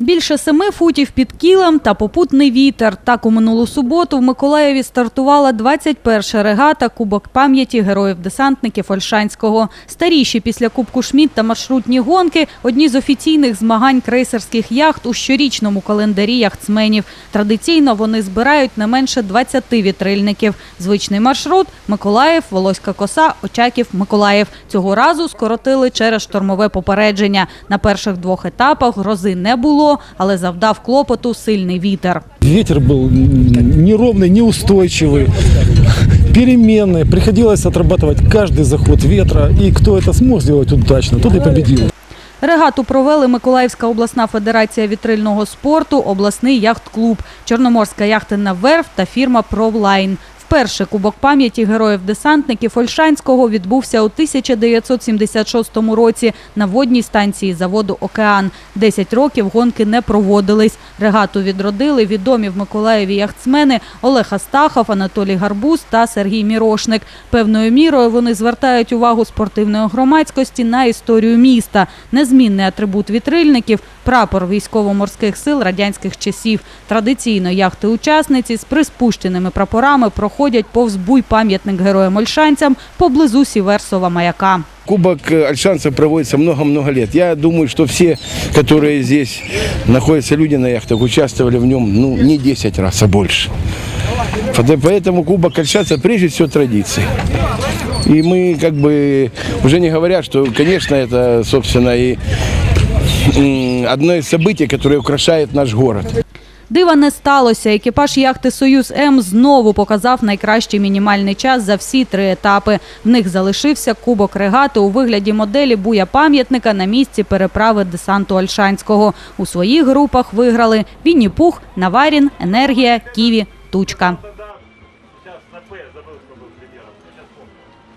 Більше семи футів під кілем та попутний вітер. Так у минулу суботу в Миколаєві стартувала 21-ша регата Кубок пам'яті героїв-десантників Ольшанського. Старіші після Кубку Шмідт та маршрутні гонки – одні з офіційних змагань крейсерських яхт у щорічному календарі яхтсменів. Традиційно вони збирають не менше 20 вітрильників. Звичний маршрут – Миколаїв, Волоська коса, Очаків, Миколаїв. Цього разу скоротили через штормове попередження. На перших двох етапах грози не було, але завдав клопоту сильний вітер. Ветер был м, неровный, неустойчивый, переменный. Приходилось отрабатывать каждый заход ветра. И кто это смог сделать удачно, тот и победил. Регату провели Миколаївська обласна федерація вітрильного спорту, обласний яхт-клуб, Чорноморська яхтенна верф та фірма «Провлайн». Вперше Кубок пам'яті героїв-десантників Ольшанського відбувся у 1976 році на водній станції заводу «Океан». Десять років гонки не проводились. Регату відродили відомі в Миколаєві яхтсмени Олег Астахов, Анатолій Гарбуз та Сергій Мірошник. Певною мірою вони звертають увагу спортивної громадськості на історію міста. Незмінний атрибут вітрильників – прапор військово-морських сил радянських часів. Традиційно яхти-учасниці з приспущеними прапорами проходять повз буй пам'ятник героям-ольшанцям поблизу Сіверсова маяка. Кубок э, Альшанцев проводится много-много лет. Я думаю, что все, которые здесь находятся люди на яхтах, участвовали в нем ну, не 10 раз, а больше. Поэтому- Поэтому Кубок Альшанцев прежде всего традиции. И мы как бы уже не говоря, что, конечно, это, собственно, и м, одно из событий, которое украшает наш город. Дива не сталося. Екіпаж яхти «Союз М» знову показав найкращий мінімальний час за всі три етапи. В них залишився кубок регати у вигляді моделі буя пам'ятника на місці переправи десанту Ольшанського. У своїх групах виграли Вінні Пух, Наварін, Енергія, Ківі, Тучка.